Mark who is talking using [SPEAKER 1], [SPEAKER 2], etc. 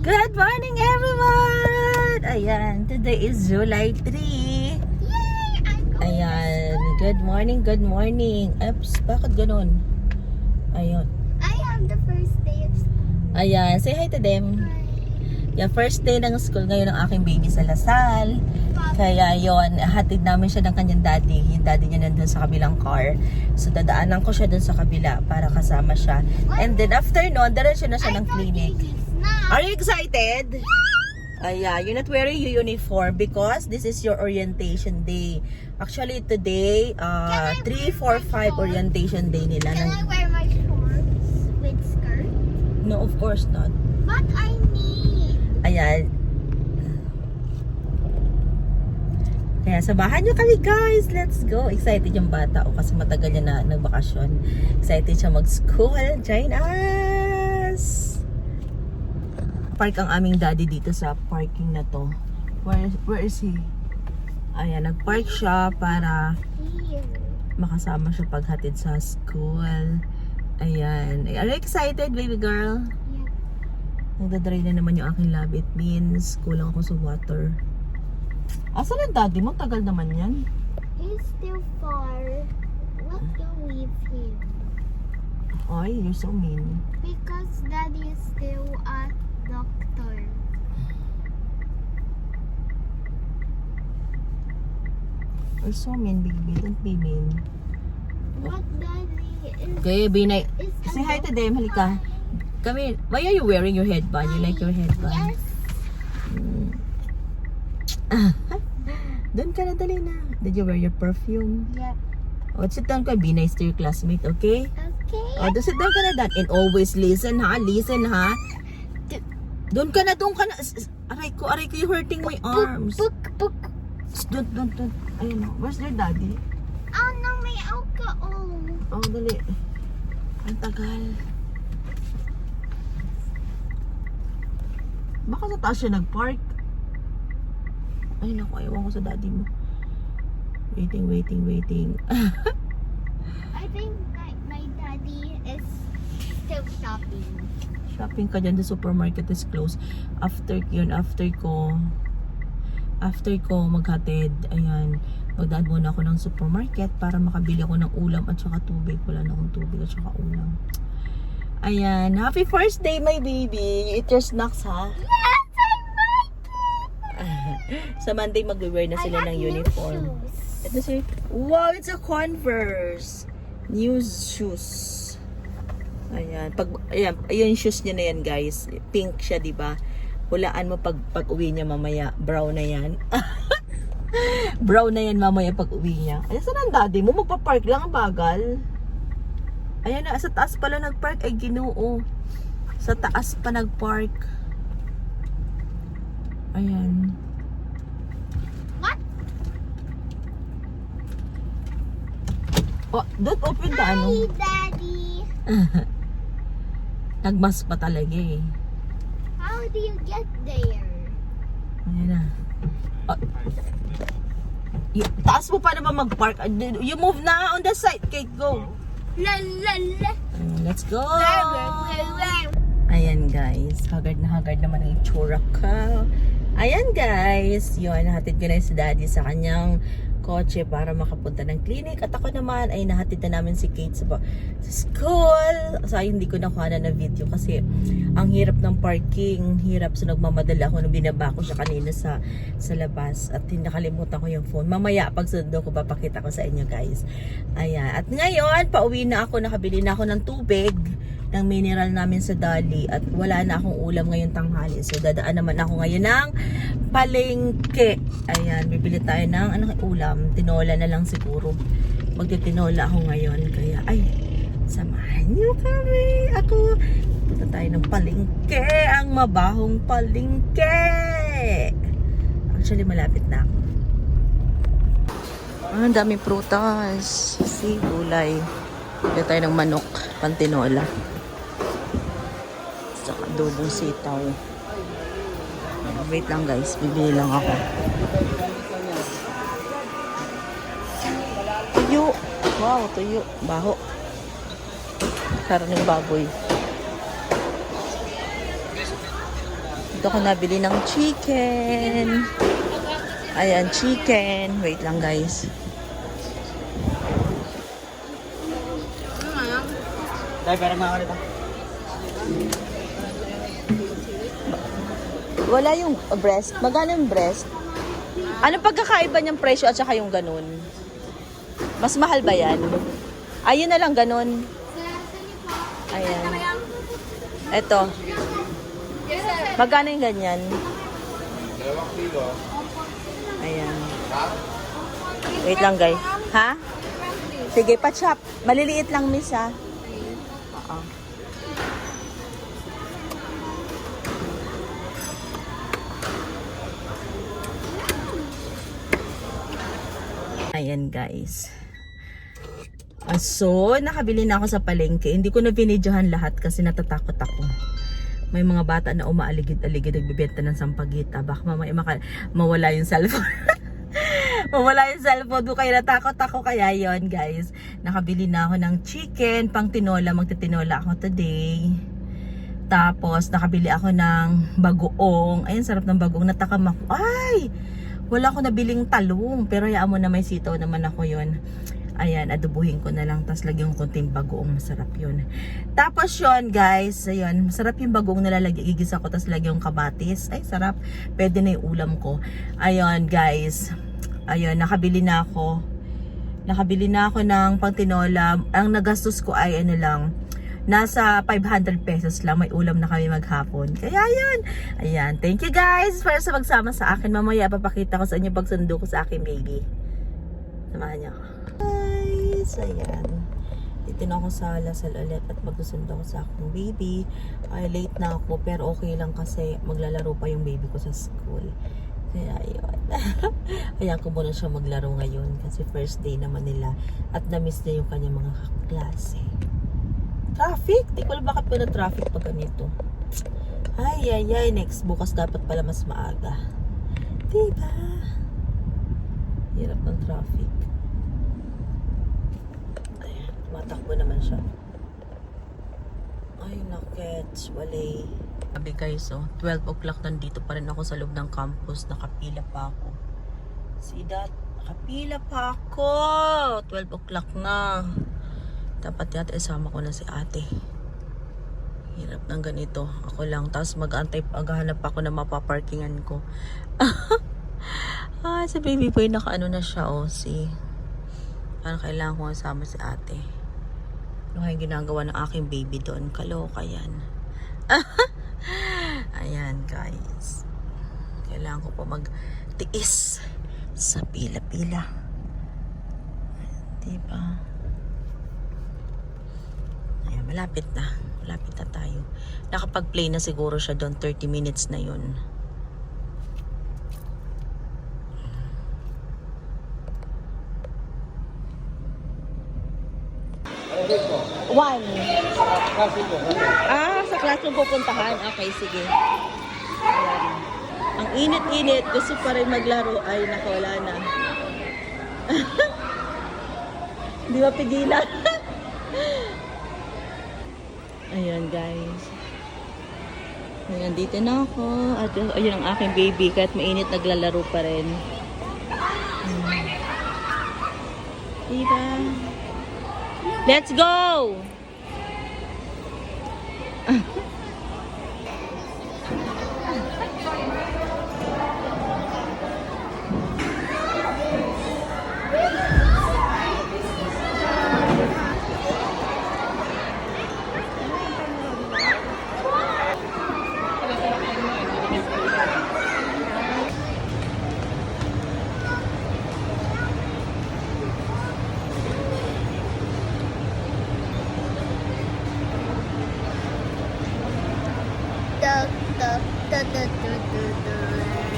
[SPEAKER 1] Good morning everyone! Ayan, today is July 3.
[SPEAKER 2] Yay!
[SPEAKER 1] Ayan, good morning, good morning. Oops, bakit ganun? Ayun.
[SPEAKER 2] I am the first day of school.
[SPEAKER 1] Ayan, say hi to them. Yeah, first day ng school ngayon ng aking baby sa Lasal. Kaya yon hatid namin siya ng kanyang daddy. Yung daddy niya nandun sa kabilang car. So, dadaanan ko siya dun sa kabila para kasama siya. And then after nun, diretso na siya ng clinic. Are you excited? Ayan, you're not wearing your uniform because this is your orientation day. Actually, today, uh, 3, 4, 5 orientation day nila.
[SPEAKER 2] Can I wear my shorts with skirt?
[SPEAKER 1] no, of course not.
[SPEAKER 2] But I need.
[SPEAKER 1] Ayan. Kaya samahan nyo kami guys. Let's go. Excited yung bata o kasi matagal niya na nagbakasyon. Excited siya mag-school. Join us! Park ang aming daddy dito sa parking na to. Where, where is he? Ayan, nag-park siya para makasama siya paghatid sa school. Ayan. Are you excited, baby girl?
[SPEAKER 2] Yeah.
[SPEAKER 1] Nagdadry na naman yung aking lab. It means kulang ako sa water. Asan ang daddy mo? Tagal naman yan.
[SPEAKER 2] He's still far. What do we him?
[SPEAKER 1] Ay, you're so mean.
[SPEAKER 2] Because daddy is still at doctor.
[SPEAKER 1] You're so mean, baby. Don't be mean.
[SPEAKER 2] But daddy is.
[SPEAKER 1] Okay, Binay.
[SPEAKER 2] is
[SPEAKER 1] Say hi to them. Halika. Come here. Why are you wearing your headband? You like your headband?
[SPEAKER 2] Yes.
[SPEAKER 1] Doon ka na, dali na. Did you wear your perfume?
[SPEAKER 2] Yeah.
[SPEAKER 1] Oh, sit down ka. Be nice to your classmate, okay?
[SPEAKER 2] Okay.
[SPEAKER 1] Oh, doon sit down ka na, Dan. And always listen, ha? Listen, ha? Doon ka na, doon ka na. Aray ko, aray ko, you're hurting my arms.
[SPEAKER 2] Book.
[SPEAKER 1] Shh, Don't, don't, don't. Ayun, oh. where's their daddy?
[SPEAKER 2] Oh no, may alcohol.
[SPEAKER 1] Oh, dali. Ang tagal. Baka sa taas siya nag-park. Ay, naku, ayaw ko sa daddy mo. Waiting, waiting, waiting.
[SPEAKER 2] I think my, my daddy is still shopping.
[SPEAKER 1] Shopping ka dyan, the supermarket is closed. After yun, after ko, after ko maghatid, ayan, magdaan muna ako ng supermarket para makabili ako ng ulam at saka tubig. Wala na akong tubig at saka ulam. Ayan, happy first day, my baby. You eat your snacks, ha?
[SPEAKER 2] Yes, I like
[SPEAKER 1] Sa Monday, mag-wear na
[SPEAKER 2] it.
[SPEAKER 1] sila ng uniform. Ito si, wow, it's a Converse. New shoes. Ayan, pag ayan, yung shoes niya na yan, guys. Pink siya, 'di ba? Hulaan mo pag pag-uwi niya mamaya, brown na 'yan. brown na 'yan mamaya pag-uwi niya. Ay, saan ang daddy mo? Magpa-park lang ang bagal. Ayan na, sa taas pala nag-park. Ay, ginoo. Sa taas pa nag-park. Ayan.
[SPEAKER 2] What?
[SPEAKER 1] Oh, don't open the ano.
[SPEAKER 2] Hi, daddy.
[SPEAKER 1] Nagmas pa talaga eh.
[SPEAKER 2] How do you get there?
[SPEAKER 1] Ayan na. Oh. Taas mo pa naman mag-park. Uh, You move na on the side. Okay, go.
[SPEAKER 2] La la la.
[SPEAKER 1] Let's go.
[SPEAKER 2] La, la, la, la.
[SPEAKER 1] Ayan guys. Haggard na haggard naman ang itsura ka. Ayan guys. Yun, nahatid ko na si daddy sa kanyang kotse para makapunta ng clinic. At ako naman ay nahatid na namin si Kate sa, school. Sayang hindi ko nakuha na na video kasi ang hirap ng parking. Hirap so nagmamadala ako nung binaba ko siya kanina sa, sa labas. At nakalimutan ko yung phone. Mamaya pag sundo ko papakita ko sa inyo guys. Ayan. At ngayon, pauwi na ako. Nakabili na ako ng tubig ng mineral namin sa Dali at wala na akong ulam ngayon tanghali. So dadaan naman ako ngayon ng palengke. Ayan, bibili tayo ng anong ulam. Tinola na lang siguro. Magtitinola ako ngayon. Kaya ay, samahan niyo kami. Ako, punta tayo ng palengke. Ang mabahong palengke. Actually, malapit na ako. Ah, ang daming prutas. Si gulay. Bili tayo ng manok, pantinola. Saka adobong sitaw. Wait lang guys, bibili lang ako. Tuyo. Wow, tuyo. Baho. Karning baboy. Dito ako nabili ng chicken. Ayan, chicken. Wait lang guys.
[SPEAKER 3] Dahil pera mga kanita.
[SPEAKER 1] Wala yung breast. Magkano yung breast? Anong pagkakaiba niyang presyo at saka yung ganun? Mas mahal ba yan? Ayun na lang, ganun. Ayan. Ito. Magkano yung ganyan? Ayan. Wait lang, guys. Ha? Sige, pa-chop. Maliliit lang, miss, ha? Ayan guys. Ah, So, nakabili na ako sa palengke. Hindi ko na binidyohan lahat kasi natatakot ako. May mga bata na umaaligid-aligid nagbibenta ng sampagita. Baka mamaya maka- mawala yung cellphone. mawala yung cellphone ko kaya natakot ako. Kaya yon guys. Nakabili na ako ng chicken pang tinola. Magtitinola ako today. Tapos, nakabili ako ng bagoong. Ayun, sarap ng bagoong. Natakam ako. Ay! Wala ako nabiling talong. Pero hayaan mo na may sitaw naman ako yon. Ayan, adubuhin ko na lang. Tapos lagyan ko konting bagoong. Masarap yun. Tapos yun, guys. Ayun, masarap yung bagoong nalalagyan. Igigisa ko. Tapos lagyan yung kamatis. Ay, sarap. Pwede na yung ulam ko. Ayun, guys. Ayun, nakabili na ako. Nakabili na ako ng pangtinola. Ang nagastos ko ay ano lang, nasa 500 pesos lang. May ulam na kami maghapon. Kaya yun. Ayan. Thank you guys para sa magsama sa akin. Mamaya papakita ko sa inyo pagsundo ko sa aking baby. Samahan niyo ako. Guys, ayan. Dito na ako sa Lasal ulit at magsusundo ko sa aking baby. Ay, late na ako pero okay lang kasi maglalaro pa yung baby ko sa school. Kaya yun. Hayaan ko muna siya maglaro ngayon kasi first day naman nila at na-miss niya yung kanyang mga kaklase. Traffic! Di ko alam bakit pa na traffic pag ganito. Ay, ay, ay. Next bukas dapat pala mas maaga. Diba? Hirap ng traffic. Ayan, tumatakbo naman siya. Ay, nakets. Walay. Sabi guys, oh, 12 o'clock nandito pa rin ako sa loob ng campus. Nakapila pa ako. See that? Nakapila pa ako. 12 o'clock na. Dapat yata isama ko na si ate. Hirap ng ganito. Ako lang. Tapos mag-antay, maghahanap ako ng mapaparkingan ko. ah, si baby boy, naka-ano na siya, oh, si... Parang kailangan ko kasama si ate. Ano kayang ginagawa ng aking baby doon? Kaloka yan. Ayan, guys. Kailangan ko pa magtiis sa pila-pila. Diba? Malapit na. Malapit na tayo. Nakapag-play na siguro siya doon. 30 minutes na yun. One. Ah, sa classroom pupuntahan. Okay, sige. Ayan. Ang init-init. Gusto pa rin maglaro. Ay, naku, wala na. Hindi mapigilan. Ayan, guys. Ayan, dito na ako. At ayun ang aking baby. Kahit mainit, naglalaro pa rin. Hmm. Diba? Let's go! da da da da da.